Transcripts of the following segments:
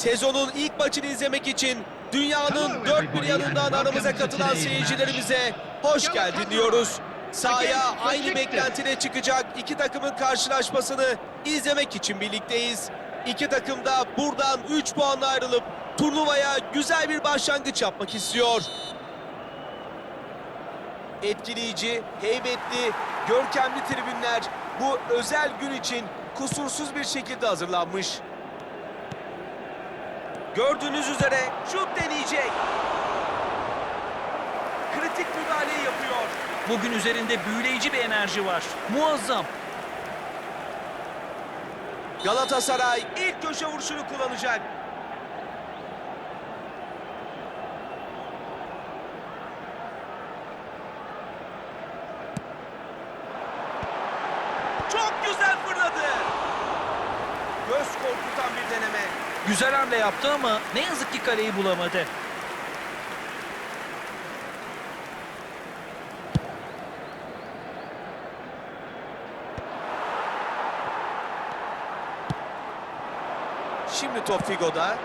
Sezonun ilk maçını izlemek için dünyanın dört bir yanından aramıza katılan seyircilerimize hoş geldin diyoruz. Sahaya aynı beklentiyle çıkacak iki takımın karşılaşmasını izlemek için birlikteyiz. İki takım da buradan 3 puanla ayrılıp turnuvaya güzel bir başlangıç yapmak istiyor. Etkileyici, heybetli, görkemli tribünler bu özel gün için kusursuz bir şekilde hazırlanmış. Gördüğünüz üzere şut deneyecek. Kritik müdahaleyi yapıyor. Bugün üzerinde büyüleyici bir enerji var. Muazzam. Galatasaray ilk köşe vuruşunu kullanacak. Çok güzel fırladı. Göz korkutan bir deneme. Güzel hamle yaptı ama ne yazık ki kaleyi bulamadı. Şimdi top Figo'da.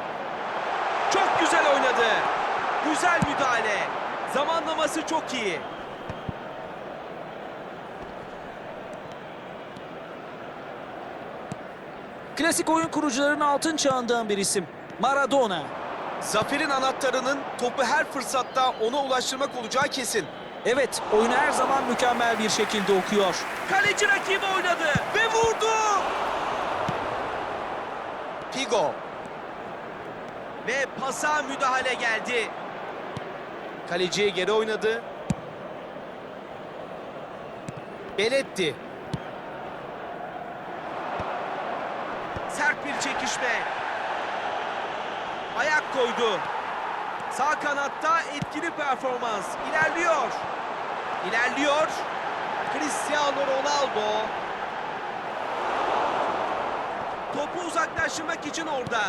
Çok güzel oynadı. Güzel müdahale. Zamanlaması çok iyi. Klasik oyun kurucuların altın çağından bir isim. Maradona. Zaferin anahtarının topu her fırsatta ona ulaştırmak olacağı kesin. Evet, oyunu her zaman mükemmel bir şekilde okuyor. Kaleci rakibi oynadı ve vurdu. Figo. Ve pasa müdahale geldi. Kaleciye geri oynadı. Beletti. Sert bir çekişme. Ayak koydu. Sağ kanatta etkili performans. İlerliyor. İlerliyor. Cristiano Ronaldo. Topu uzaklaştırmak için orada.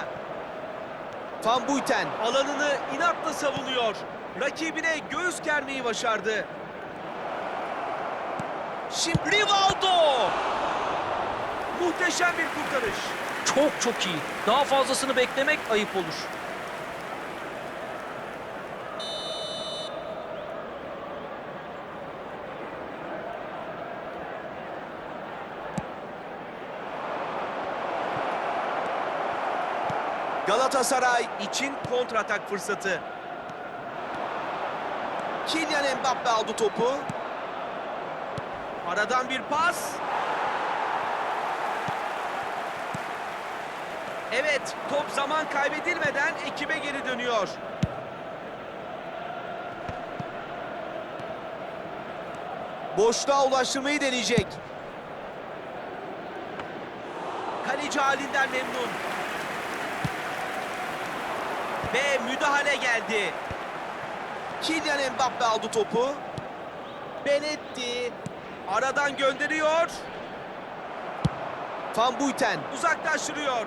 Van Buiten alanını inatla savunuyor. Rakibine göğüs germeyi başardı. Şimdi Rivaldo. Muhteşem bir kurtarış. Çok çok iyi. Daha fazlasını beklemek ayıp olur. Galatasaray için kontratak fırsatı. Kylian Mbappe aldı topu. Aradan bir pas. Evet, top zaman kaybedilmeden ekibe geri dönüyor. Boşluğa ulaştırmayı deneyecek. Kaleci halinden memnun. Ve müdahale geldi. Kylian Mbappe aldı topu. Benetti. Aradan gönderiyor. Van Buiten uzaklaştırıyor.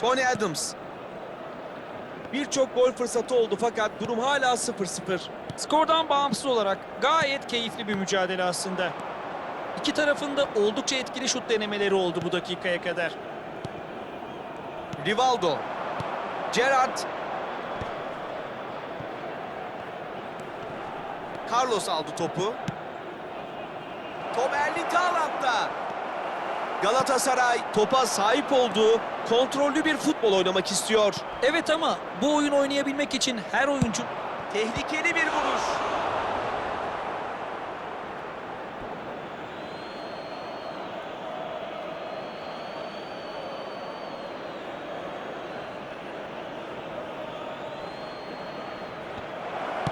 Tony Adams. Birçok gol fırsatı oldu fakat durum hala 0-0. Skordan bağımsız olarak gayet keyifli bir mücadele aslında. İki tarafında oldukça etkili şut denemeleri oldu bu dakikaya kadar. Rivaldo. Gerrard. Carlos aldı topu. Top Erling Haaland'da. Galatasaray topa sahip olduğu kontrollü bir futbol oynamak istiyor. Evet ama bu oyun oynayabilmek için her oyuncu Tehlikeli bir vuruş.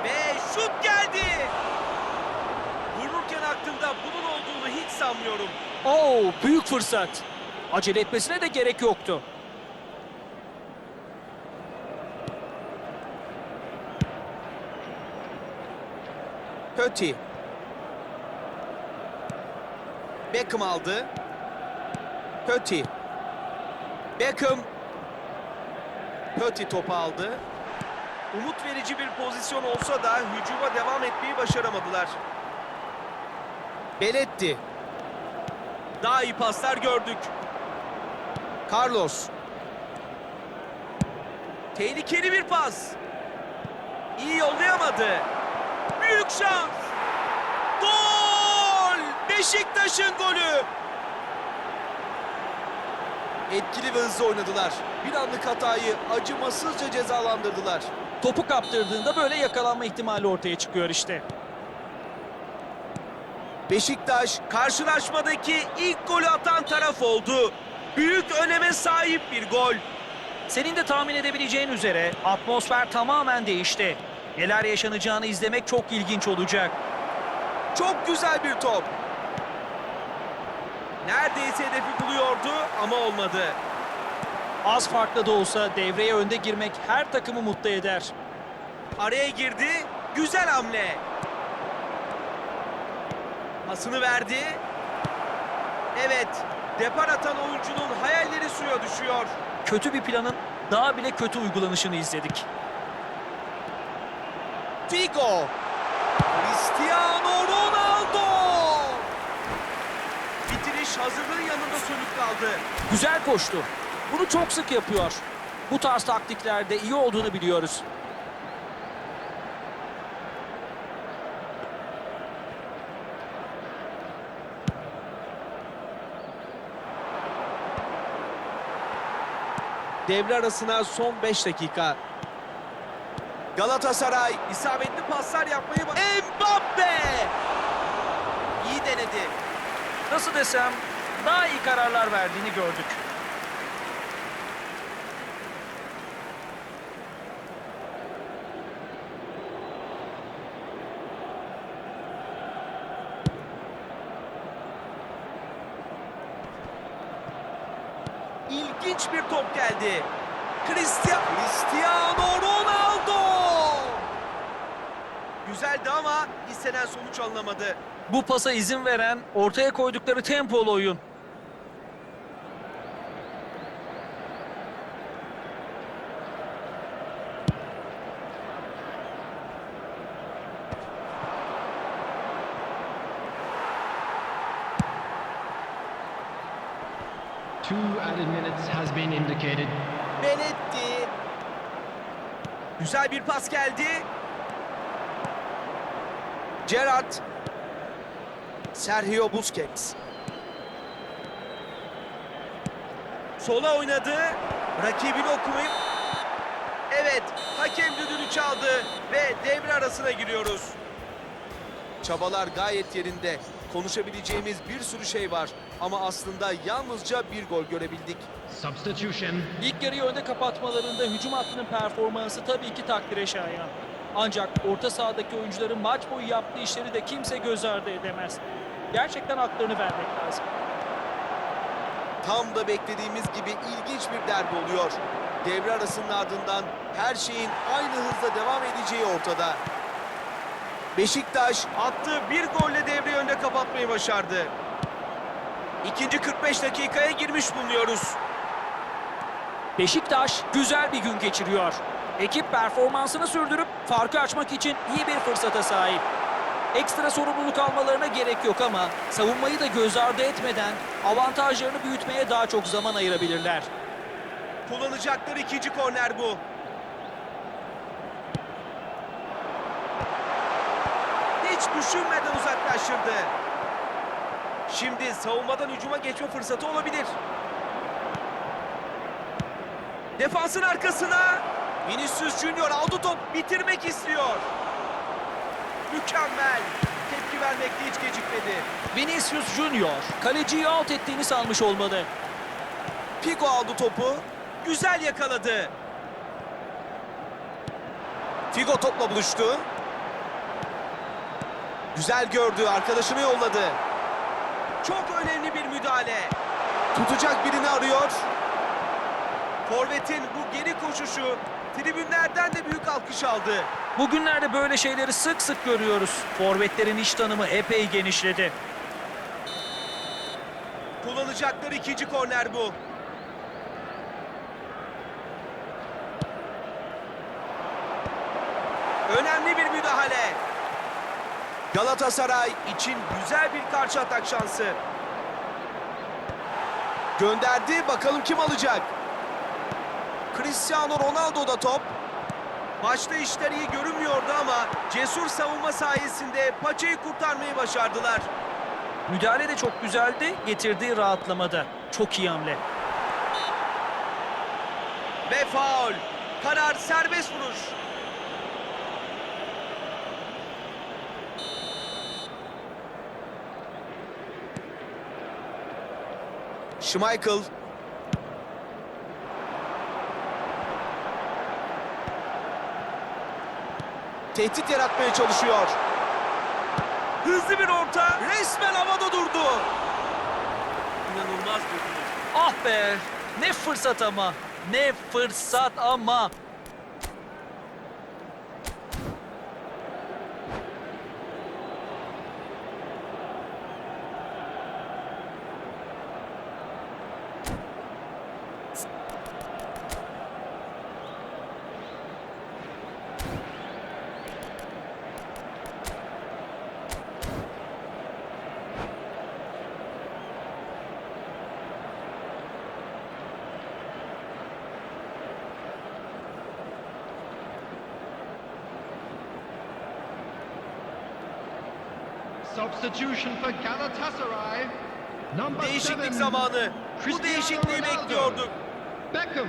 Ve şut geldi. Vururken aklımda bunun olduğunu hiç sanmıyorum. Oo, büyük fırsat. Acele etmesine de gerek yoktu. Pötti. Beckham aldı. Pötti. Beckham. Pötti topu aldı. Umut verici bir pozisyon olsa da hücuma devam etmeyi başaramadılar. Beletti. Daha iyi paslar gördük. Carlos. Tehlikeli bir pas. İyi yollayamadı. Büyük şans. Gol! Beşiktaş'ın golü. Etkili ve hızlı oynadılar. Bir anlık hatayı acımasızca cezalandırdılar. Topu kaptırdığında böyle yakalanma ihtimali ortaya çıkıyor işte. Beşiktaş karşılaşmadaki ilk golü atan taraf oldu. Büyük öneme sahip bir gol. Senin de tahmin edebileceğin üzere atmosfer tamamen değişti. Neler yaşanacağını izlemek çok ilginç olacak. Çok güzel bir top. Neredeyse hedefi buluyordu ama olmadı. Az farklı da olsa devreye önde girmek her takımı mutlu eder. Araya girdi. Güzel hamle. Pasını verdi. Evet. Depar atan oyuncunun hayalleri suya düşüyor. Kötü bir planın daha bile kötü uygulanışını izledik. Figo. Cristiano Ronaldo. Bitiriş hazırlığın yanında sönük kaldı. Güzel koştu. Bunu çok sık yapıyor. Bu tarz taktiklerde iyi olduğunu biliyoruz. Devre arasına son 5 dakika. Galatasaray isabetli paslar yapmayı... Mbappe! İyi denedi. Nasıl desem daha iyi kararlar verdiğini gördük. İlginç bir top geldi. Cristiano, Cristiano Ronaldo! Güzeldi ama istenen sonuç alınamadı. Bu pasa izin veren ortaya koydukları tempolu oyun. Been indicated. Beletti. Güzel bir pas geldi. Gerrard. Sergio Busquets. Sola oynadı. Rakibini okumayıp... Evet, hakem düdüğünü çaldı ve devre arasına giriyoruz. Çabalar gayet yerinde. Konuşabileceğimiz bir sürü şey var. Ama aslında yalnızca bir gol görebildik. Substitution. İlk yarıyı önde kapatmalarında hücum hattının performansı tabii ki takdire şayan. Ancak orta sahadaki oyuncuların maç boyu yaptığı işleri de kimse göz ardı edemez. Gerçekten haklarını vermek lazım. Tam da beklediğimiz gibi ilginç bir derbi oluyor. Devre arasının ardından her şeyin aynı hızla devam edeceği ortada. Beşiktaş attığı bir golle devreyi önde kapatmayı başardı. İkinci 45 dakikaya girmiş bulunuyoruz. Beşiktaş güzel bir gün geçiriyor. Ekip performansını sürdürüp farkı açmak için iyi bir fırsata sahip. Ekstra sorumluluk almalarına gerek yok ama savunmayı da göz ardı etmeden avantajlarını büyütmeye daha çok zaman ayırabilirler. Kullanacakları ikinci korner bu. Hiç düşünmeden uzaklaştırdı. Şimdi savunmadan hücuma geçme fırsatı olabilir. Defansın arkasına Vinicius Junior aldı top bitirmek istiyor. Mükemmel. Tepki vermekte hiç gecikmedi. Vinicius Junior kaleciyi alt ettiğini sanmış olmalı. Figo aldı topu. Güzel yakaladı. Figo topla buluştu. Güzel gördü. Arkadaşını yolladı. Çok önemli bir müdahale. Tutacak birini arıyor. Forvet'in bu geri koşuşu tribünlerden de büyük alkış aldı. Bugünlerde böyle şeyleri sık sık görüyoruz. Forvetlerin iş tanımı epey genişledi. Kullanacakları ikinci korner bu. Önemli bir müdahale. Galatasaray için güzel bir karşı atak şansı. Gönderdi. Bakalım kim alacak? Cristiano Ronaldo da top. Maçta işler iyi görünmüyordu ama cesur savunma sayesinde paçayı kurtarmayı başardılar. Müdahale de çok güzeldi, getirdiği rahatlamada. Çok iyi hamle. Ve faul. Karar serbest vuruş. Schmeichel. Tehdit yaratmaya çalışıyor. Hızlı bir orta. Resmen havada durdu. İnanılmaz bir. Ah be! Ne fırsat ama! Ne fırsat ama! Değişiklik zamanı. Bu değişikliği bekliyorduk. Beckham.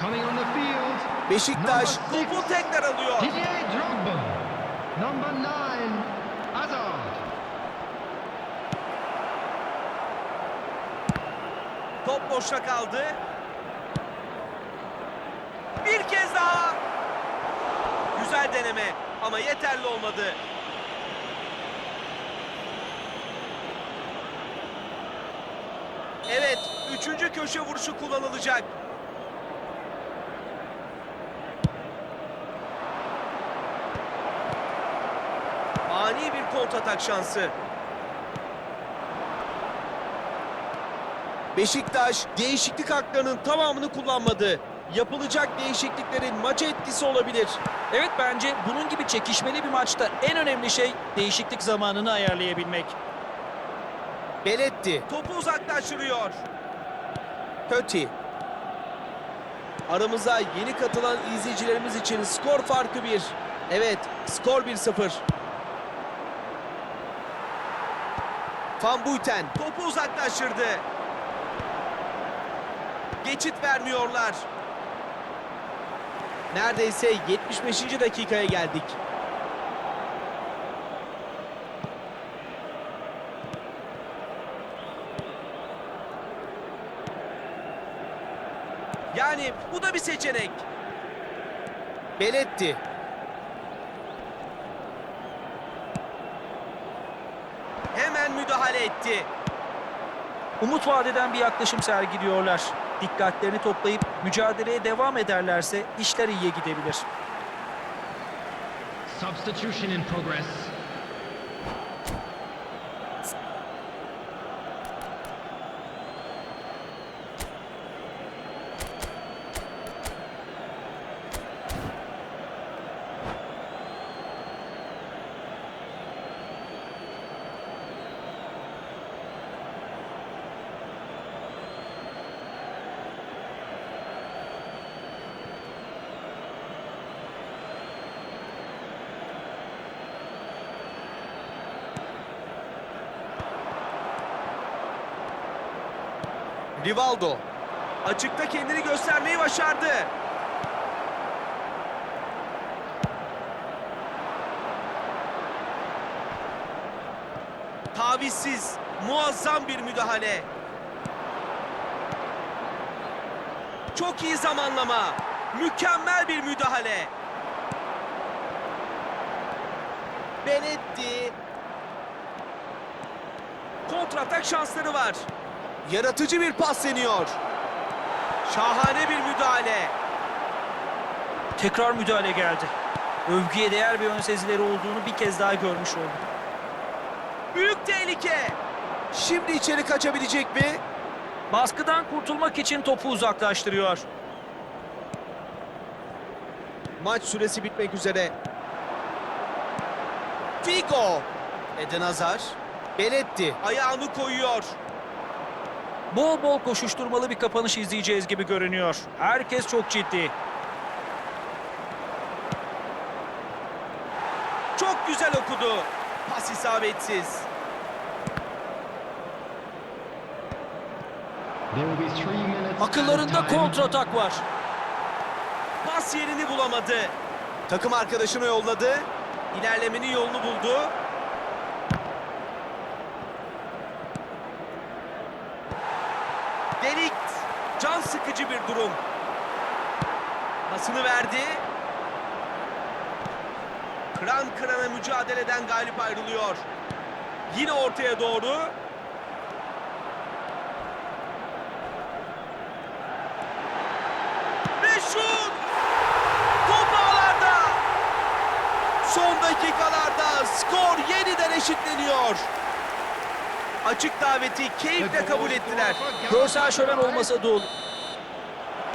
Coming on the field. Beşiktaş topu tekrar alıyor. Didier Drogba. Number nine. Hazard. Top boşta kaldı. Bir kez daha. Güzel deneme ama yeterli olmadı. Evet, üçüncü köşe vuruşu kullanılacak. Ani bir kontratak şansı. Beşiktaş değişiklik haklarının tamamını kullanmadı. Yapılacak değişikliklerin maça etkisi olabilir. Evet bence bunun gibi çekişmeli bir maçta en önemli şey değişiklik zamanını ayarlayabilmek. Beletti. Topu uzaklaştırıyor. Köti. Aramıza yeni katılan izleyicilerimiz için skor farkı 1. Evet, skor 1-0. Van Buiten topu uzaklaştırdı. Geçit vermiyorlar. Neredeyse 75. dakikaya geldik. Yani bu da bir seçenek. Beletti. Hemen müdahale etti. Umut vadeden bir yaklaşım sergiliyorlar. Dikkatlerini toplayıp mücadeleye devam ederlerse işler iyiye gidebilir. Substitution in progress. Rivaldo. Açıkta kendini göstermeyi başardı. Tavizsiz, muazzam bir müdahale. Çok iyi zamanlama. Mükemmel bir müdahale. Benetti. Kontratak şansları var. Yaratıcı bir pas deniyor. Şahane bir müdahale. Tekrar müdahale geldi. Övgüye değer bir ön sezileri olduğunu bir kez daha görmüş olduk. Büyük tehlike. Şimdi içeri kaçabilecek mi? Baskıdan kurtulmak için topu uzaklaştırıyor. Maç süresi bitmek üzere. Figo. Eden Hazar. Beletti. Ayağını koyuyor. Bol bol koşuşturmalı bir kapanış izleyeceğiz gibi görünüyor. Herkes çok ciddi. Çok güzel okudu. Pas isabetsiz. Akıllarında kontratak var. Pas yerini bulamadı. Takım arkadaşını yolladı. İlerlemenin yolunu buldu. Can sıkıcı bir durum. Pasını verdi. Kıran kırana mücadeleden galip ayrılıyor. Yine ortaya doğru. Ve şut! Top ağlarda. Son dakikalarda skor yeniden eşitleniyor. Açık daveti keyifle kabul ettiler. Görsel şölen olmasa da olur.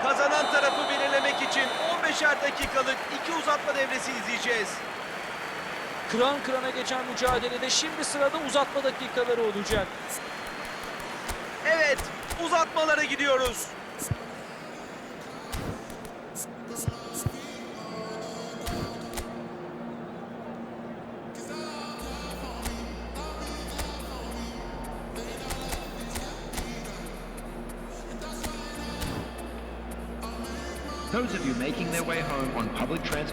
Kazanan tarafı belirlemek için 15'er dakikalık iki uzatma devresi izleyeceğiz. Kıran kırana geçen mücadelede şimdi sırada uzatma dakikaları olacak. Evet, uzatmalara gidiyoruz.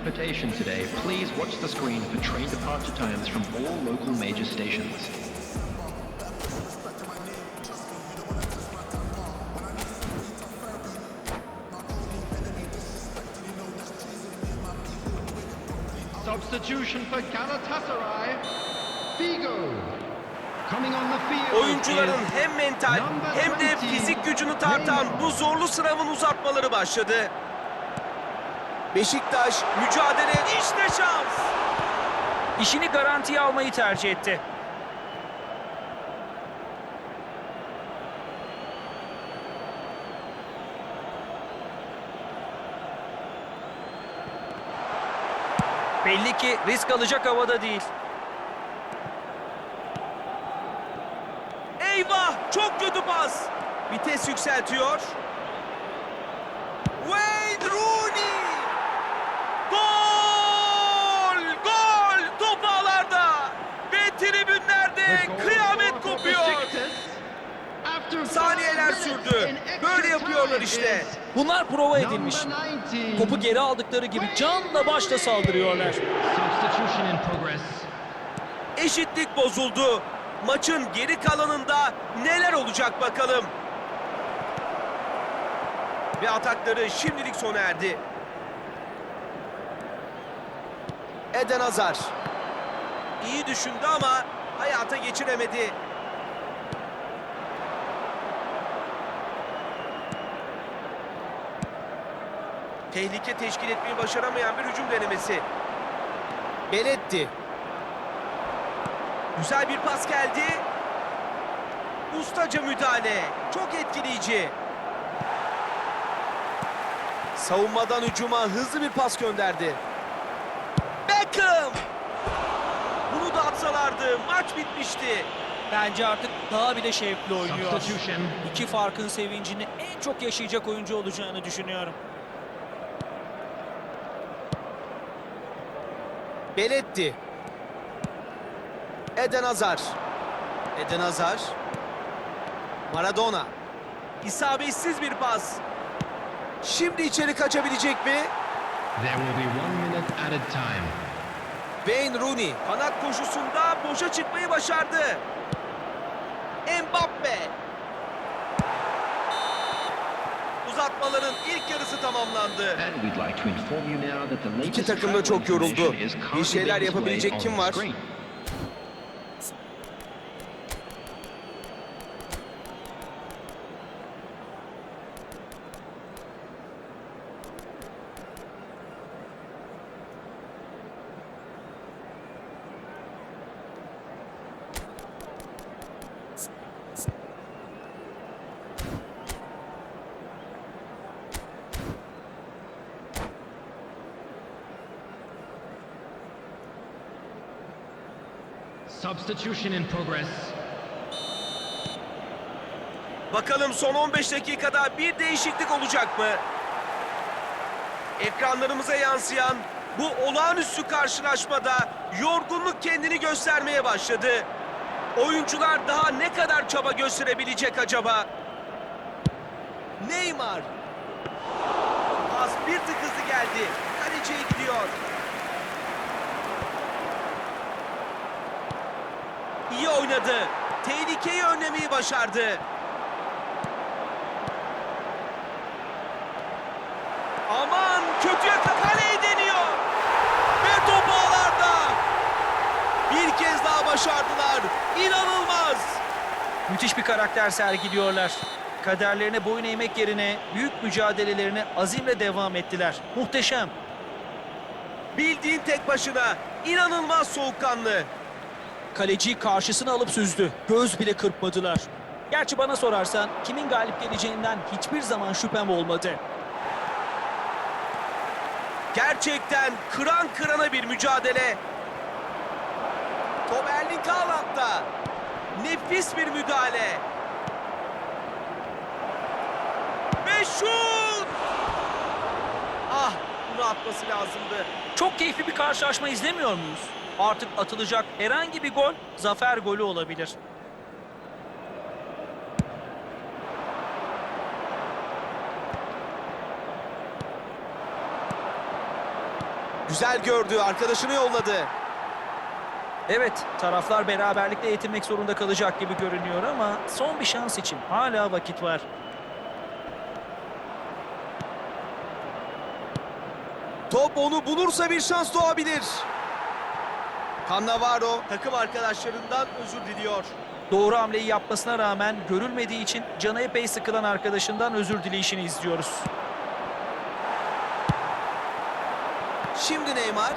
Transportation today, please watch the screen for train departure times from all local major stations. Substitution for Galatasaray. Figo. Coming on the field Oyuncuların hem mental hem de fizik gücünü tartan bu zorlu sınavın uzatmaları başladı. Beşiktaş mücadele işte şans. İşini garantiye almayı tercih etti. Belli ki risk alacak havada değil. Eyvah çok kötü pas. Vites yükseltiyor. Wayne Rooney. Gol! Gol! Top ağlarda. Ve tribünlerde the goal kıyamet scored for kopuyor. Besiktas. After Saniyeler sürdü. Böyle yapıyorlar işte. Bunlar prova edilmiş. number 19. Topu geri aldıkları gibi canla başla saldırıyorlar. Eşitlik bozuldu. Maçın geri kalanında neler olacak bakalım. Ve atakları şimdilik sona erdi. Eden Hazar. İyi düşündü ama hayata geçiremedi. Tehlike teşkil etmeyi başaramayan bir hücum denemesi. Beletti. Güzel bir pas geldi. Ustaca müdahale. Çok etkileyici. Savunmadan hücuma hızlı bir pas gönderdi. Beckham! Bunu da atsalardı maç bitmişti. Bence artık daha bile şevkli oynuyor. İki farkın sevincini en çok yaşayacak oyuncu olacağını düşünüyorum. Beletti. Eden Hazar. Eden Hazar. Maradona. İsabetsiz bir pas. Şimdi içeri kaçabilecek mi? There will be one minute added time. Wayne Rooney kanat koşusunda boşa çıkmayı başardı. Mbappe. Uzatmaların ilk yarısı tamamlandı. İki takım da çok yoruldu. Bir şeyler yapabilecek kim var? Substitution in progress. Bakalım son 15 dakikada bir değişiklik olacak mı? Ekranlarımıza yansıyan bu olağanüstü karşılaşmada yorgunluk kendini göstermeye başladı. Oyuncular daha ne kadar çaba gösterebilecek acaba? Neymar. Pas bir tık hızlı geldi. Kaleciye gidiyor. İyi oynadı. Tehlikeyi önlemeyi başardı. Aman kötü kaleyi deniyor. Ve top ağlarda. Bir kez daha başardılar. İnanılmaz. Müthiş bir karakter sergiliyorlar. Kaderlerine boyun eğmek yerine büyük mücadelelerine azimle devam ettiler. Muhteşem. Bildiğin tek başına. İnanılmaz soğukkanlı. Kaleciyi karşısına alıp süzdü. Göz bile kırpmadılar. Gerçi bana sorarsan kimin galip geleceğinden hiçbir zaman şüphem olmadı. Gerçekten kıran kırana bir mücadele. Top Erling Haaland'da. Nefis bir müdahale. Ve şut! Ah, bunu atması lazımdı. Çok keyifli bir karşılaşma izlemiyor muyuz? Artık atılacak herhangi bir gol zafer golü olabilir. Güzel gördü, arkadaşını yolladı. Evet, taraflar beraberlikle yetinmek zorunda kalacak gibi görünüyor ama son bir şans için hala vakit var. Top onu bulursa bir şans doğabilir. Cannavaro takım arkadaşlarından özür diliyor. Doğru hamleyi yapmasına rağmen görülmediği için canı epey sıkılan arkadaşından özür dileyişini izliyoruz. Şimdi Neymar.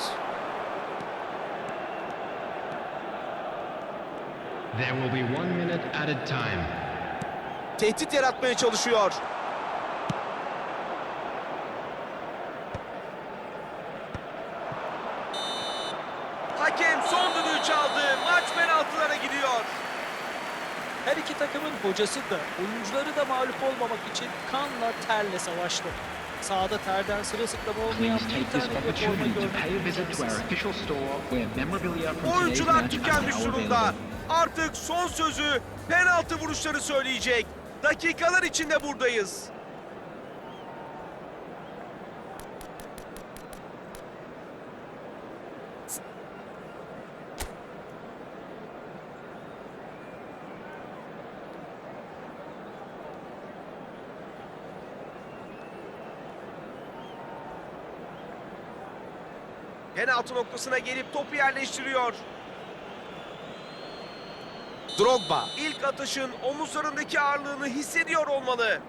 There will be one minute added time. Tehdit yaratmaya çalışıyor. Hakem son düdüğü çaldı. Maç penaltılara gidiyor. Her iki takımın hocası da oyuncuları da mağlup olmamak için kanla terle savaştı. Sahada terden sırılsıklam olmayan bir tane bile forma today's Oyuncular tükenmiş durumda. Artık son sözü penaltı vuruşları söyleyecek. Dakikalar içinde buradayız. Penaltı noktasına gelip topu yerleştiriyor. Drogba ilk atışın omuzlarındaki ağırlığını hissediyor olmalı.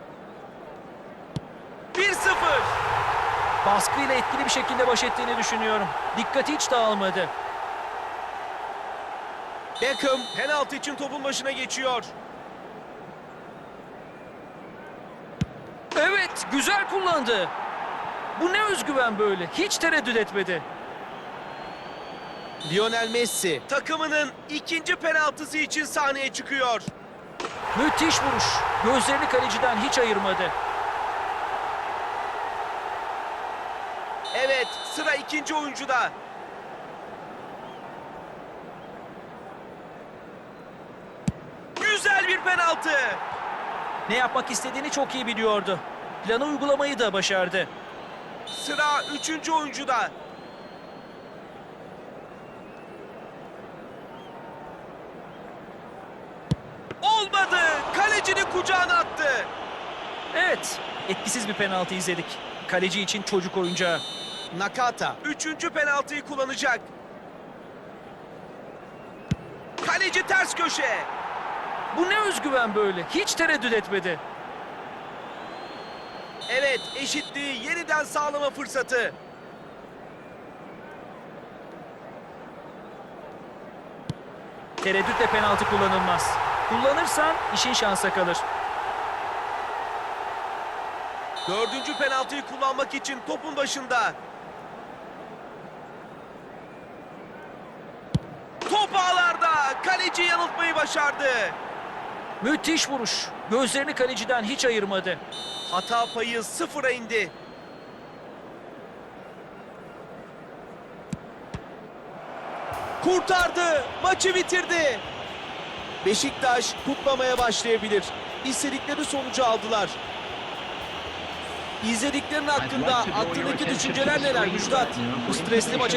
1-0. Baskıyla etkili bir şekilde baş ettiğini düşünüyorum. Dikkati hiç dağılmadı. Beckham penaltı için topun başına geçiyor. Evet, güzel kullandı. Bu ne özgüven böyle? Hiç tereddüt etmedi. Lionel Messi takımının ikinci penaltısı için sahneye çıkıyor. Müthiş vuruş. Gözlerini kaleciden hiç ayırmadı. Evet sıra ikinci oyuncuda. Güzel bir penaltı. Ne yapmak istediğini çok iyi biliyordu. Planı uygulamayı da başardı. Sıra üçüncü oyuncuda. Olmadı. Kalecinin kucağına attı. Evet, etkisiz bir penaltı izledik. Kaleci için çocuk oyuncağı. Nakata üçüncü penaltıyı kullanacak. Kaleci ters köşe. Bu ne özgüven böyle? Hiç tereddüt etmedi. Evet eşitliği yeniden sağlama fırsatı. Tereddütle penaltı kullanılmaz. Kullanırsan işin şansa kalır. Dördüncü penaltıyı kullanmak için topun başında. Top ağlarda. Kaleciyi yanıltmayı başardı. Müthiş vuruş. Gözlerini kaleciden hiç ayırmadı. Hata payı sıfıra indi. Kurtardı. Maçı bitirdi. Beşiktaş kutlamaya başlayabilir. İstedikleri sonucu aldılar. İzlediklerin hakkında aklındaki düşünceler neler Müjdat? Bu stresli maça